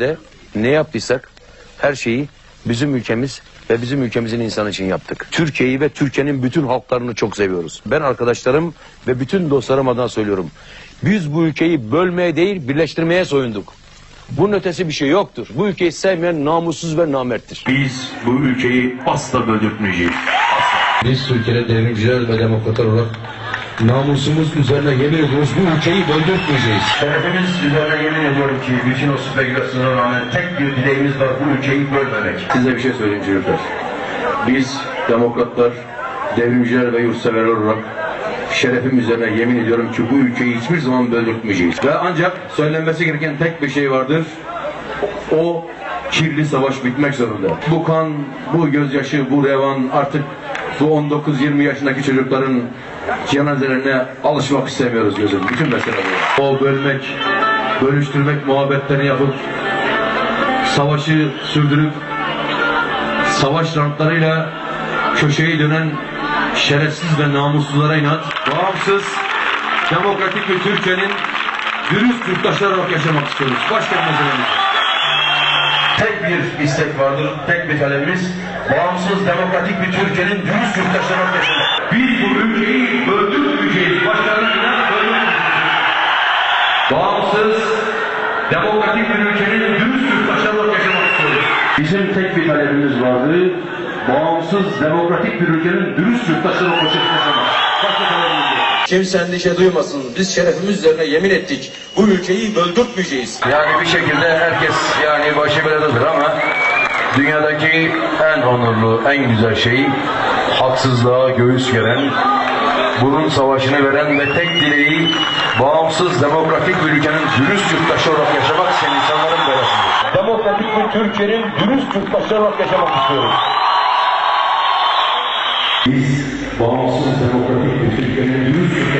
de ne yaptıysak her şeyi bizim ülkemiz ve bizim ülkemizin insanı için yaptık. Türkiye'yi ve Türkiye'nin bütün halklarını çok seviyoruz. Ben arkadaşlarım ve bütün dostlarım adına söylüyorum. Biz bu ülkeyi bölmeye değil birleştirmeye soyunduk. Bunun ötesi bir şey yoktur. Bu ülkeyi sevmeyen namussuz ve namerttir. Biz bu ülkeyi asla böldürtmeyeceğiz. Biz Türkiye'de devrimciler ve demokratlar olarak namusumuz üzerine yemin ediyoruz bu ülkeyi böldürtmeyeceğiz. Şerefimiz üzerine yemin ediyorum ki bütün o spekülasyona rağmen tek bir dileğimiz var bu ülkeyi bölmemek. Size bir şey söyleyeyim çocuklar. Biz demokratlar, devrimciler ve yurtseverler olarak şerefim üzerine yemin ediyorum ki bu ülkeyi hiçbir zaman böldürtmeyeceğiz. Ve ancak söylenmesi gereken tek bir şey vardır. O kirli savaş bitmek zorunda. Bu kan, bu gözyaşı, bu revan artık bu 19-20 yaşındaki çocukların cenazelerine alışmak istemiyoruz gözüm. Bütün mesele bu. O bölmek, bölüştürmek muhabbetlerini yapıp savaşı sürdürüp savaş rantlarıyla köşeyi dönen şerefsiz ve namussuzlara inat, bağımsız, demokratik bir Türkiye'nin dürüst yurttaşlar olarak yaşamak istiyoruz. Başka bir meselemiz. Tek bir istek vardır, tek bir talebimiz. Bağımsız, demokratik bir Türkiye'nin dürüst yurttaşları olarak yaşamak. Biz bu ülkeyi böldürmeyeceğiz. Başlarına böldürmeyeceğiz. Bağımsız, demokratik bir ülkenin dürüst yurttaşları olarak yaşamak istiyoruz. Bizim tek bir talebimiz vardı. Bağımsız, demokratik bir ülkenin dürüst yurttaşları olarak yaşamak. Başka talebimiz. Kimse endişe duymasın. Biz şerefimiz üzerine yemin ettik. Bu ülkeyi böldürtmeyeceğiz. Yani bir şekilde herkes yani başı beladadır ama dünyadaki en onurlu, en güzel şey haksızlığa göğüs geren, bunun savaşını veren ve tek dileği bağımsız, demokratik bir ülkenin dürüst yurttaşı olarak yaşamak isteyen insanların belasıdır. Demokratik bir Türkiye'nin dürüst yurttaşları olarak yaşamak istiyoruz. Biz bağımsız demokratik bir Türkiye'nin büyük bir